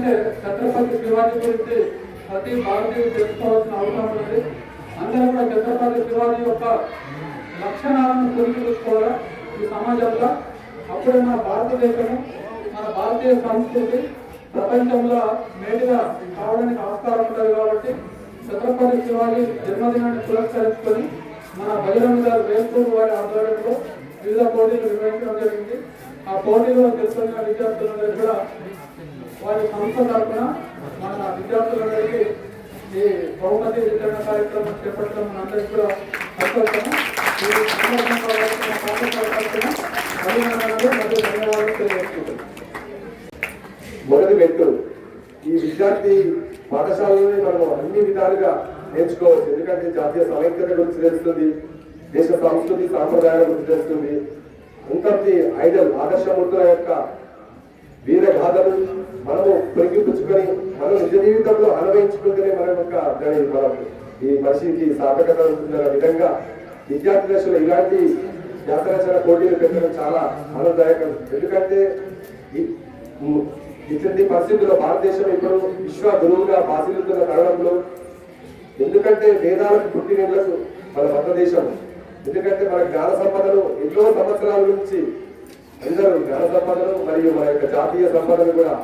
ఎందుకంటే ఛత్రపతి శివాజీ గురించి ప్రతి భారతీయులు తెలుసుకోవాల్సిన అవసరం ఉంది. అందరూ కూడా ఛత్రపతి శివాజీ యొక్క లక్షణాలను పురికి ఈ సమాజంలో అప్పుడే మన భారతదేశము మన భారతీయ సంస్కృతి ప్రపంచంలో మేటిగా కావడానికి ఆస్కారం ఉంటుంది కాబట్టి ఛత్రపతి శివాజీ జన్మదినాన్ని పురస్కరించుకొని మన బహిరంగ గారు వారి ఆధ్వర్యంలో వివిధ పోటీలు నిర్వహించడం జరిగింది. ఆ పోటీలో తెలుసుకున్న విద్యార్థులందరూ కూడా వారి తరఫున మన విద్యార్థులందరికీ ఈ బహుమతి వితరణ కార్యక్రమం చేపట్టడం మనందరికీ కూడా సంతోషము. ఈ సందర్భంగా వారికి మా అభినందనలు మరియు ధన్యవాదాలు తెలియజేస్తున్నాను. మొదటి మెట్టు. ఈ విద్యార్థి పాఠశాలని మనం అన్ని విధాలుగా నేర్చుకోవచ్చు. ఎందుకంటే జాతీయ సమైక్యత గురించి తెలుస్తుంది దేశ సంస్కృతి సాంప్రదాయాల గురించి తెలుస్తుంది. అంతటి ఐడల్ ఆదర్శమూర్తుల యొక్క వీర గాథలు మనము పొరిగిపుచ్చుకొని మనం నిజ జీవితంలో అనుభవించుకుంటేనే మన యొక్క దాని మనం. ఈ మనిషికి సార్థకత ఉంటుందన్న విధంగా విద్యార్థి దశలో ఇలాంటి వ్యాసరచన పోటీలు పెట్టడం చాలా ఆనందదాయకం. ఎందుకంటే ఈ ఇటువంటి పరిస్థితుల్లో భారతదేశం ఇప్పుడు విశ్వ గురువుగా బాసిల్లుతున్న తరుణంలో ఎందుకంటే వేదాలకు పుట్టినలకు మన భారతదేశం ఎందుకంటే మన జ్ఞాన సంపదను ఎన్నో సంవత్సరాల నుంచి అందరూ ఘన సంపదలు మరియు మన యొక్క జాతీయ సంపదలు కూడా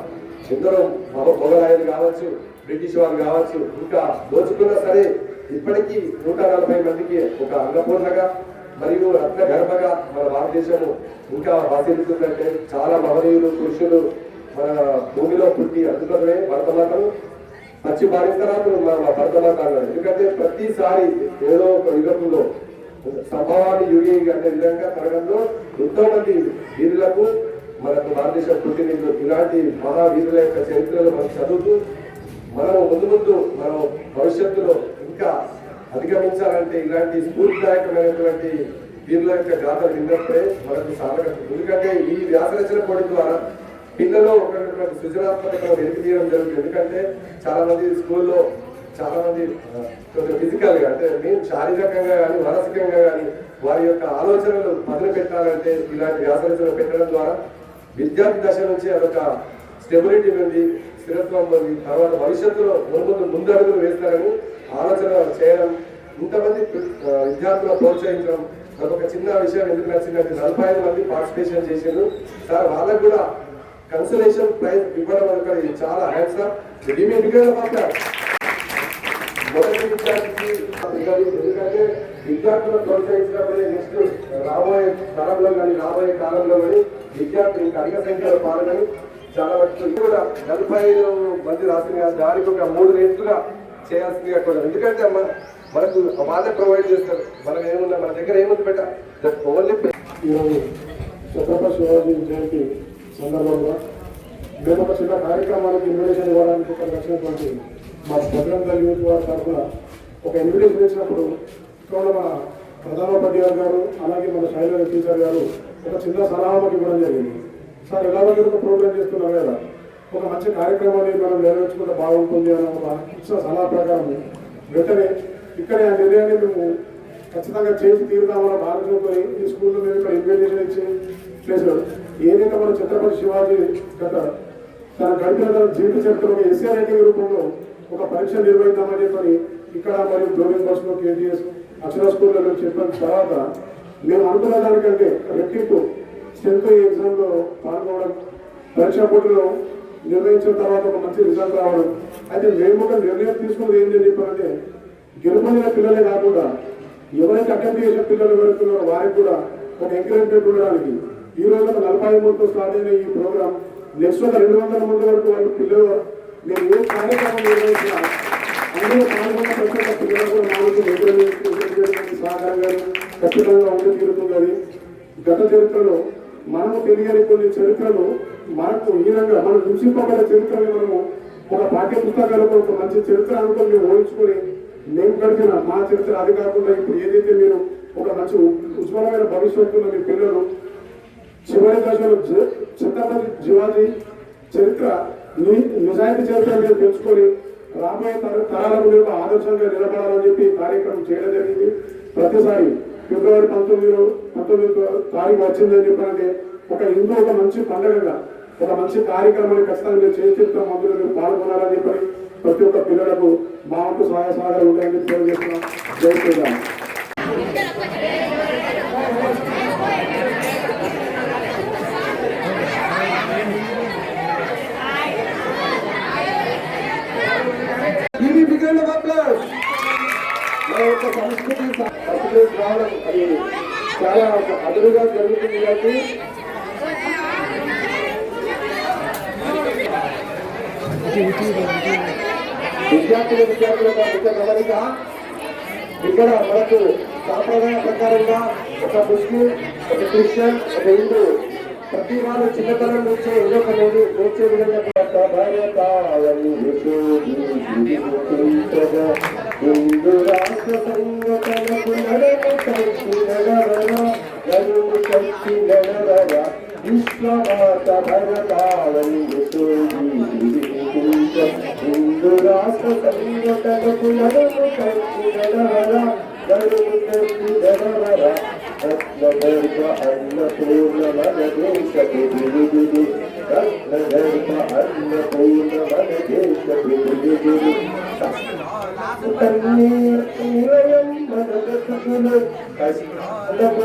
ఎందరో మొగలాయలు కావచ్చు బ్రిటిష్ వారు కావచ్చు ఇంకా దోచుకున్నా సరే ఇప్పటికీ నూట నలభై మందికి ఒక అన్నపూర్ణగా మరియు రత్న గర్భగా మన భారతదేశము ఇంకా వాసిల్లుతుందంటే చాలా మహనీయులు పురుషులు మన భూమిలో పుట్టి అందుకనే భరతమాతను పచ్చి బాధించరాదు మన భరతమాత అన్నాడు ఎందుకంటే ప్రతిసారి ఏదో ఒక యుగంలో సంభవాన్ని యుగి అనే విధంగా తరగంలో ఎంతో మంది వీరులకు మనకు భారతదేశ పుట్టిన ఇలాంటి మహావీరుల యొక్క చరిత్రలో మనం చదువుతూ మనం ముందు ముందు మనం భవిష్యత్తులో ఇంకా అధిగమించాలంటే ఇలాంటి స్ఫూర్తిదాయకమైనటువంటి వీరుల యొక్క గాథలు విన్నప్పుడే మనకు సాధక ఎందుకంటే ఈ వ్యాసరచన పోటీ ద్వారా పిల్లలు ఒకటి సృజనాత్మకతను వెలికి తీయడం జరుగుతుంది. ఎందుకంటే చాలా మంది స్కూల్లో చాలా మంది ఆ, కొంచెం అంటే మేము శారీరకంగా కానీ మానసికంగా కానీ వారి యొక్క ఆలోచనలు పదులు పెట్టాలంటే ఇలాంటి వ్యాసరచన పెట్టడం ద్వారా విద్యార్థి దశ నుంచి అదొక స్టెబిలిటీ ఉంది స్థిరత్వం ఉంది. తర్వాత భవిష్యత్తులో ముందు ముందు అడుగులు వేస్తారని ఆలోచన చేయడం ఇంతమంది విద్యార్థులను ప్రోత్సహించడం నాకు ఒక చిన్న విషయం. ఎందుకు నచ్చిందంటే నలభై ఐదు మంది పార్టిసిపేషన్ చేసిండ్రు. సార్ వాళ్ళకు కూడా కన్సలేషన్ ప్రైజ్ ఇవ్వడం అనేది చాలా హ్యాండ్స్ మొదటి విద్యార్థికి ఎందుకంటే విద్యార్థులను ప్రోత్సహించినప్పుడే నెక్స్ట్ రాబోయే తరంలో కానీ రాబోయే కాలంలో కానీ విద్యార్థులు ఇంకా అధిక సంఖ్యలో పాల్గొని చాలా వరకు కూడా నలభై ఐదు మంది రాసిన దానికి ఒక మూడు రేట్లుగా చేయాల్సిందిగా కూడా ఎందుకంటే అమ్మ మనకు వాళ్ళే ప్రొవైడ్ చేస్తారు. మనం ఏమున్నా మన దగ్గర ఏముంది బెట? ఓన్లీ ఈరోజు ఛత్రపతి శివాజీ జయంతి సందర్భంగా మేము ఒక చిన్న కార్యక్రమానికి ఇన్విటేషన్ ఇవ్వడానికి వచ్చినటువంటి మా భద్రంగా యూత్ వారి తరఫున ఒక ఇన్విటేషన్ ఇచ్చినప్పుడు ఇవాళ మన ప్రధాన ప్రధానోపాధ్యాయులు గారు అలాగే మన శైలజ టీచర్ గారు ఒక చిన్న సలహా మాకు ఇవ్వడం జరిగింది. సార్ ఎలాగో ఒక ప్రోగ్రామ్ చేస్తున్నారు కదా? ఒక మంచి కార్యక్రమాన్ని మనం నెరవేర్చుకుంటే బాగుంటుంది అని ఒక ఇచ్చిన సలహా ప్రకారం వెంటనే ఇక్కడ ఆ నిర్ణయాన్ని మేము ఖచ్చితంగా చేసి తీరుదామని ఒక ఆలోచనతో ఈ స్కూల్లో మేము ఇక్కడ ఇన్విటేషన్ ఇచ్చి చేశారు. ఏదైతే మన ఛత్రపతి శివాజీ గత తన గడిపిన తన జీవిత చరిత్ర ఒక ఎస్ఏ రూపంలో ఒక పరీక్ష నిర్వహిద్దామని చెప్పని ఇక్కడ మరియు గ్లోబల్ బస్లో కేజీఎస్ అక్షర స్కూల్లో మేము చెప్పిన తర్వాత మేము అనుకున్న దానికంటే రెట్టింపు టెన్త్ ఎగ్జామ్లో పాల్గొనడం పరీక్ష పోటీలో నిర్వహించిన తర్వాత ఒక మంచి రిజల్ట్ రావడం. అయితే మేము ఒక నిర్ణయం తీసుకున్నది ఏంటి చెప్పారంటే గెలుపొందిన పిల్లలే కాకుండా ఎవరైతే అటెంప్ట్ చేసిన పిల్లలు ఎవరుతున్నారో వారికి కూడా ఒక ఎంకరేజ్మెంట్ ఉండడానికి ఈ రోజు ఒక నలభై మూడుతో స్టార్ట్ అయిన ఈ ప్రోగ్రామ్ నెక్స్ట్ ఒక రెండు వందల మంది వరకు వాళ్ళు పిల్లలు మేము ఏ కార్యక్రమం నిర్వహించినా అందులో పాల్గొన్న ప్రతి ఒక్క పిల్లలు కూడా నాలుగు ఎంకరేజ్మెంట్ సహకారంగా ఖచ్చితంగా ఉండి తీరుతున్నది గత చరిత్రలో మనము తెలియని కొన్ని చరిత్రలు మనకు హీనంగా మనం హింసింపబడే చరిత్రని మనము ఒక పాఠ్య పుస్తకాలకు ఒక మంచి చరిత్ర అనుకుని మేము ఊహించుకొని మేము గడిపిన మా చరిత్ర అది కాకుండా ఇప్పుడు ఏదైతే మీరు ఒక మంచి ఉజ్వలమైన భవిష్యత్తులో మీ పిల్లలు చివరి దశలో జ- ఛత్రపతి శివాజీ చరిత్ర నిజాయితీ చరిత్ర మీరు తెలుసుకొని రాబోయే తర- తరాలకు మీరు ఆదర్శంగా నిలబడాలని చెప్పి కార్యక్రమం చేయడం జరిగింది. ప్రతిసారి ఫిబ్రవరి పంతొమ్మిదిలో పంతొమ్మిది తారీఖు వచ్చిందని చెప్పాలంటే ఒక హిందూ ఒక మంచి పండుగగా ఒక మంచి కార్యక్రమాన్ని ఖచ్చితంగా మీరు చేసి చెప్తాం అందులో మీరు పాల్గొనాలని చెప్పి ప్రతి ఒక్క పిల్లలకు మా వంతు సహాయ సహకారం ఉంటాయని తెలియజేస్తున్నాం. జై శ్రీరామ్ ఇది బిగ్గరగా పబ్లిక్ మన యొక్క సంస్కృతి సంస్కృతి రావడం అది చాలా అదురుగా జరుగుతుంది కాబట్టి విద్యార్థుల విద్యార్థుల ముఖ్య గమనిక ఇక్కడ మనకు సాంప్రదాయ ప్రకారంగా ఒక ముస్లిం ఒక క్రిస్టియన్ ఒక హిందూ ప్రతి వారు చిన్నతనం నుంచే ఏదో ఒక నేర్చే నేర్చే విధంగా భరతావని హిందూ రాష్ట్ర సంఘటనకు నడము కట్టి నడవర నడుము కట్టి నడవర విశ్వమాత భరతావని హిందూ రాష్ట్ర సంఘటనకు నడము కట్టి నడవర నడుము కట్టి నడవర రత్నగర్భ అన్నపూర్ణ మన దేశపు బిరుదుడు రత్నగర్భ బ్రతుకులు కష్టాలకు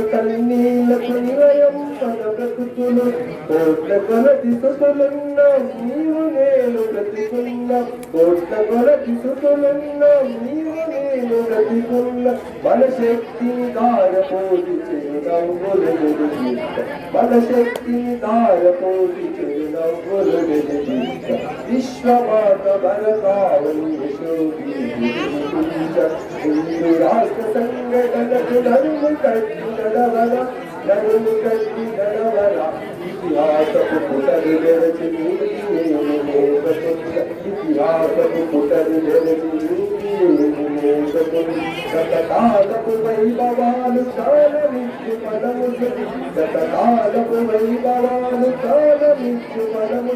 నిలయం పద బ్రతుకులు. కోట్ల కొలది సుతులున్న నీవు నేను బ్రతికున్న. కోట్ల కొలది సుతులున్న నీవు నేను బ్రతికున్న. మన శక్తిని దారపోది చిరునవ్వులు మన శక్తిని దారపోది చిరునవ్వులు విశ్వమాత భరతావని హిందూ రాష్ట్ర సంఘటనకు ఇతిహాసపు పుటలు తెరచి ఇతిహాసపు పుటలు తెరచి నీతి వైభవాలు చాలా పదము గతకాలపు వైభవాలు చాలా పదము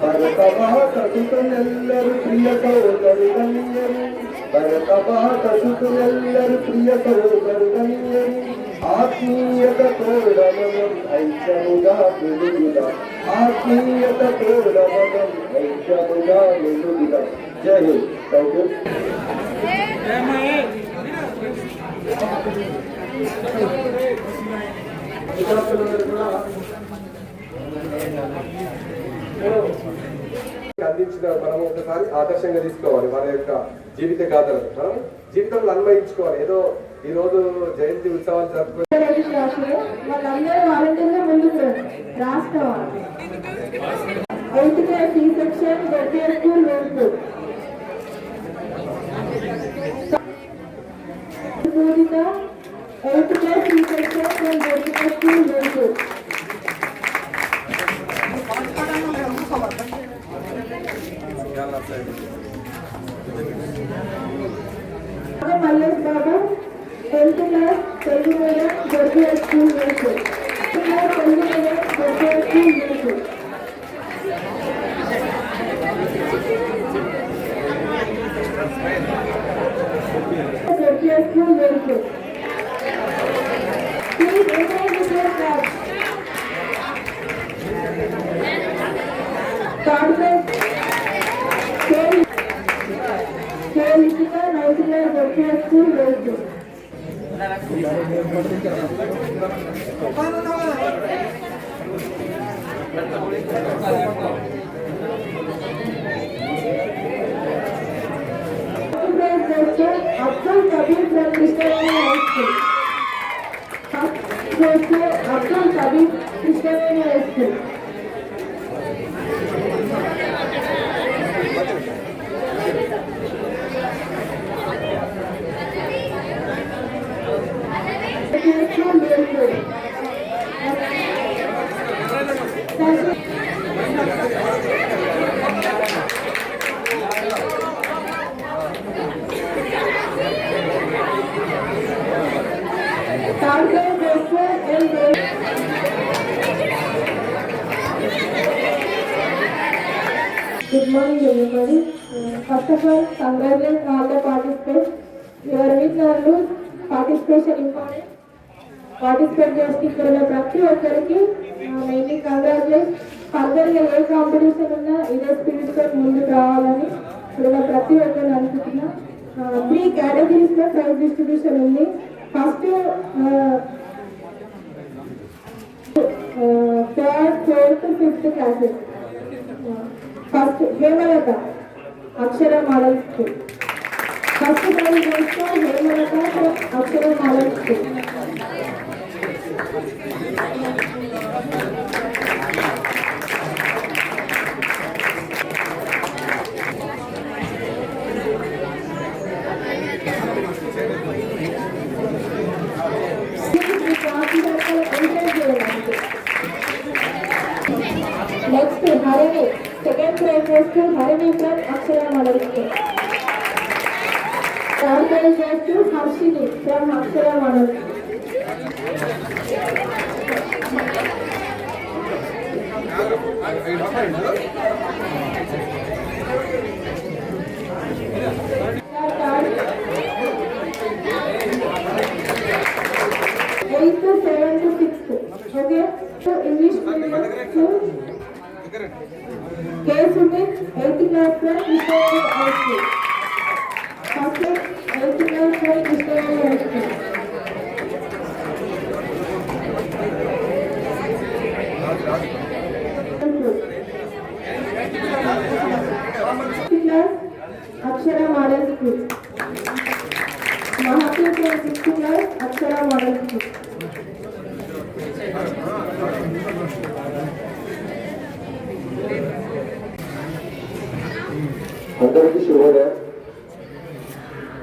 భరత మాత సుతులెల్లరు ప్రియ సోదరు కన్యరు భరత మాత సుతులెల్లరు ప్రియ సోదరు కన్యరు ఆత్మీయత తోడమనం ఐక్యముగా వెలుగుదా ఆత్మీయత తోడమనం ఐక్యముగా వెలుగుదా జై హింద్ థ్యాంక్ యూ విద్యార్థులందరూ కూడా అందించిన మనం ఒకసారి ఆదర్శంగా తీసుకోవాలి వారి యొక్క జీవిత గాథలను మనం జీవితంలో అన్వయించుకోవాలి. ఏదో ఈ రోజు జయంతి ఉత్సవాలు జరుపుకుని రాష్ట్రం. Abdul Kabir from Krishnaveni high school first Abdul Kabir Krishnaveni high school Good morning everybody. Uh, First of all, congratulate all the participants. Your week are participation participate చేస్తే ఇక్కడ ప్రతి ఒక్కరికి మెయిన్లీ కంగ్రాచులేట్ ఫర్దర్గా ఏ కాంపిటీషన్ ఉన్నా ఇదే స్పిరిట్తో ముందుకు రావాలని ఇక్కడ ప్రతి ఒక్కరిని అనుకుంటున్నా త్రీ కేటగిరీస్లో ప్రైజ్ డిస్ట్రిబ్యూషన్ ఉంది first third fourth fifth classes first Hemalatha Akshara model school first prize వస్తే Hemalatha Akshara model school Harshini from Akshara model eighth seventh sixth okay so English medium eighth class from first eighth class from Krishnaveni high school class Akshara model school Mahatma sixth class Akshara model school అందరికీ శుభోదయం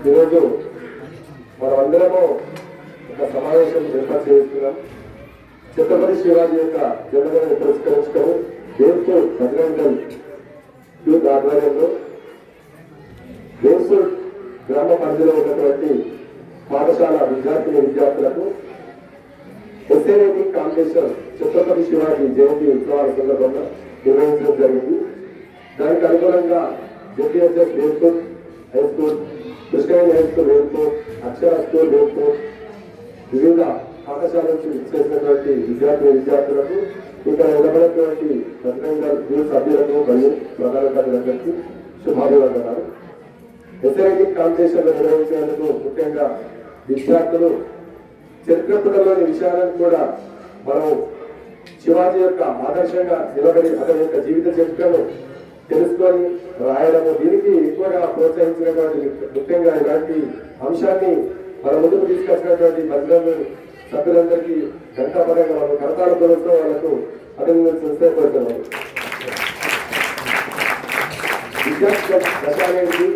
ఈరోజు మనమందరము ఒక సమావేశం ఏర్పాటు చేస్తున్నాం. చిత్తపతి శివాజీ యొక్క జన్మదినాన్ని పురస్కరించడం దేశు బజరంగల్ యూత్ ఆధ్వర్యంలో దేశు గ్రామ పరిధిలో ఉన్నటువంటి పాఠశాల విద్యార్థిని విద్యార్థులకు ఎస్ఏఐటి కాంపిటీషన్ ఛత్రపతి శివాజీ జయంతి ఉత్సవాల సందర్భంగా నిర్వహించడం జరిగింది. దానికి అనుగుణంగా JPSS Velpur high school Krishnaveni high రేపు వేల్పూర్ రేపు వివిధ పాఠశాల నుంచి చేసినటువంటి విద్యార్థి విద్యార్థులకు ఇక్కడ నిలబడినటువంటి సత్యంగా సభ్యులకు మరియు ప్రధాన కార్యదర్శులకు శుభాభివందనాలు. ఎస్ఐటి కాంపిటీషన్ నిర్వహించేందుకు ముఖ్యంగా విద్యార్థులు చరిత్రపుటలోని విషయాలను కూడా మనం శివాజీ యొక్క ఆదర్శంగా నిలబడి అతని యొక్క జీవిత చరిత్రను తెలుసుకొని రాయడము. దీనికి ఎక్కువగా ప్రోత్సహించినటువంటి ముఖ్యంగా ఇలాంటి అంశాన్ని మన ముందుకు తీసుకొచ్చినటువంటి మహిళలు సభ్యులందరికీ ఘంటాపరంగా వాళ్ళు కరతాల పిలుస్తూ వాళ్ళకు అభినందన చేస్తే కోరుతున్నాను. విద్యార్థి దశ అనేది